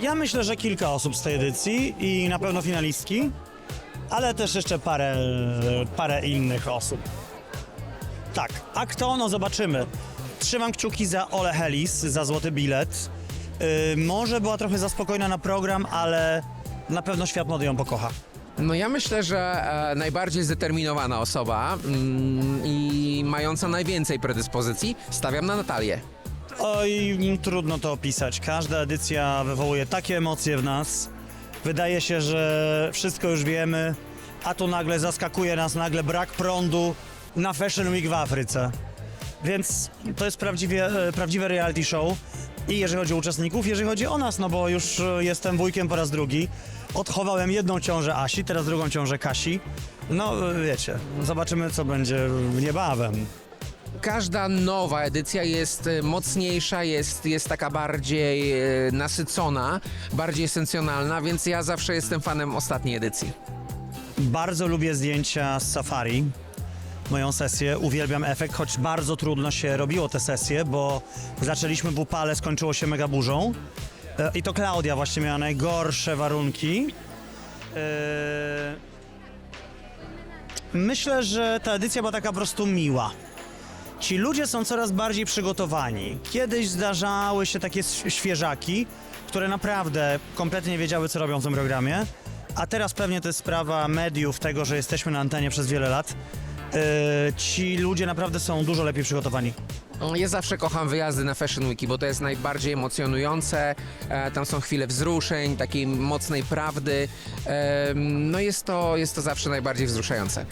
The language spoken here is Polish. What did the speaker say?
Ja myślę, że kilka osób z tej edycji i na pewno finalistki, ale też jeszcze parę, parę innych osób. Tak, a kto? No zobaczymy. Trzymam kciuki za Ole Helis, za złoty bilet. Yy, może była trochę za spokojna na program, ale na pewno świat mody ją pokocha. No ja myślę, że e, najbardziej zdeterminowana osoba mm, i mająca najwięcej predyspozycji stawiam na Natalię. Oj, trudno to opisać. Każda edycja wywołuje takie emocje w nas. Wydaje się, że wszystko już wiemy, a tu nagle zaskakuje nas nagle brak prądu na Fashion Week w Afryce. Więc to jest prawdziwie, e, prawdziwe reality show. I jeżeli chodzi o uczestników, jeżeli chodzi o nas, no bo już e, jestem wujkiem po raz drugi. Odchowałem jedną ciążę Asi, teraz drugą ciążę Kasi. No e, wiecie, zobaczymy co będzie niebawem. Każda nowa edycja jest e, mocniejsza, jest, jest taka bardziej e, nasycona, bardziej esencjonalna, więc ja zawsze jestem fanem ostatniej edycji. Bardzo lubię zdjęcia z safari. Moją sesję, uwielbiam efekt, choć bardzo trudno się robiło te sesje, bo zaczęliśmy w upale, skończyło się mega burzą. E, I to Klaudia właśnie miała najgorsze warunki. Myślę, że ta edycja była taka po prostu miła. Ci ludzie są coraz bardziej przygotowani. Kiedyś zdarzały się takie świeżaki, które naprawdę kompletnie nie wiedziały, co robią w tym programie. A teraz pewnie to jest sprawa mediów, tego, że jesteśmy na antenie przez wiele lat. Yy, ci ludzie naprawdę są dużo lepiej przygotowani. Ja zawsze kocham wyjazdy na Fashion Weeki, bo to jest najbardziej emocjonujące. E, tam są chwile wzruszeń, takiej mocnej prawdy. E, no jest to, jest to zawsze najbardziej wzruszające.